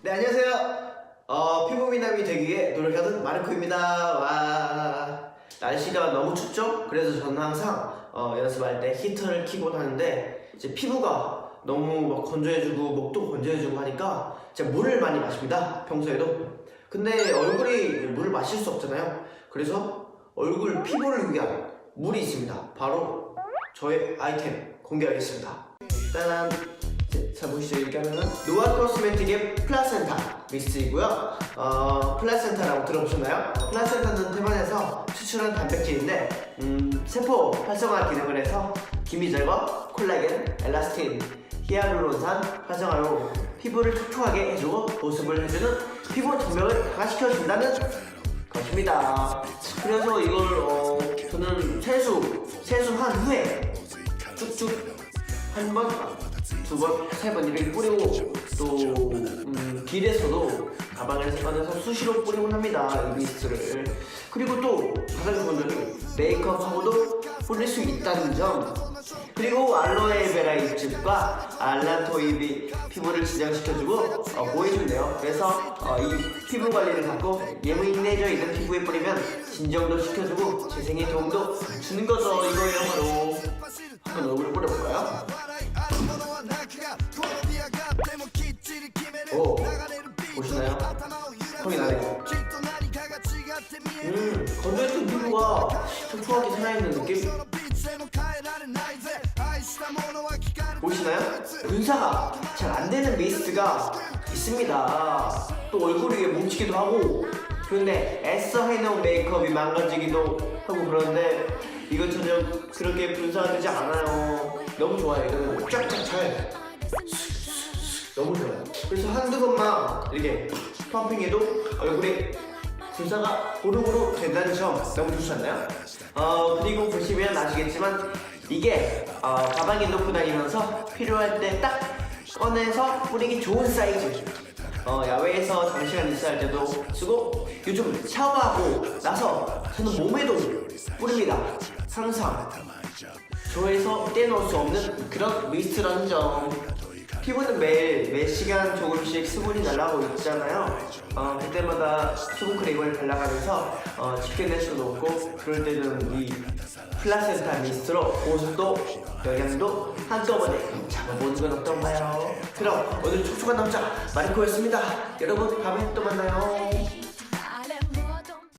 네 안녕하세요. 어, 피부 미남이 되기 위해 노력하는 마르코입니다. 와 날씨가 너무 춥죠? 그래서 저는 항상 어, 연습할 때 히터를 켜고 하는데 이제 피부가 너무 막 건조해지고 목도 건조해지고 하니까 제가 물을 많이 마십니다. 평소에도. 근데 얼굴이 물을 마실 수 없잖아요. 그래서 얼굴 피부를 위한 물이 있습니다. 바로 저의 아이템 공개하겠습니다. 짜잔. 네, 자 보시죠. 이렇게 하면은 노아 코스메틱의 플라센타 미스트이고요. 어, 플라센타라고 들어보셨나요? 플라센타는 태반에서 추출한 단백질인데 음, 세포 활성화 기능을 해서 기미 제거, 콜라겐, 엘라스틴, 히알루론산 활성화로 피부를 촉촉하게 해주고 보습을 해주는 피부 정명을 강화시켜준다는 것입니다. 그래서 이걸 어, 저는 세수, 세수한 후에 쭉쭉 한 번, 두 번, 세 번 이렇게 뿌리고 또 음, 길에서도 가방에서 꺼내서 수시로 뿌리곤 합니다 이 미스트를. 그리고 또 여자분들은 메이크업하고도 뿌릴 수 있다는 점. 그리고 알로에베라 잎즙과 알란토입이 피부를 진정시켜주고 어, 보해준대요. 그래서 어, 이 피부 관리를 받고 예민해져 있는 피부에 뿌리면 진정도 시켜주고 재생에 도움도 주는 거죠. 이거예요 바로. 한번 얼굴에 뿌려볼까요? 음 건조했던 피부가 촉촉하게 살아있는 느낌? 보시나요? 분사가 잘 안 되는 미스트가 있습니다. 또 얼굴이 뭉치기도 하고 그런데 애써 해놓은 메이크업이 망가지기도 하고 그런데 이건 전혀 그렇게 분사가 되지 않아요. 너무 좋아요. 이거는 쫙쫙 잘 너무 좋아요. 그래서 한두 번만 이렇게 펌핑해도 얼굴에 분사가 고루고루 된다는 점 너무 좋지 않나요? 어 그리고 보시면 아시겠지만 이게 어, 가방에 넣고 다니면서 필요할 때 딱 꺼내서 뿌리기 좋은 사이즈. 어, 야외에서 장시간 있어야 할 때도 쓰고 요즘 샤워하고 나서 저는 몸에도 뿌립니다. 항상. 조에서 떼놓을 수 없는 그런 미스트라는 점 피부는 매일 매 시간 조금씩 수분이 날라오고 있잖아요. 어, 그때마다 수분 크림을 발라가면서 어, 지켜낼 수도 없고 그럴 때는 이 플라센타 미스트로 보습도 영양도 한꺼번에 잡아보는 건 어떤가요? 그럼 오늘 촉촉한 남자 마리코였습니다. 여러분 다음에 또 만나요.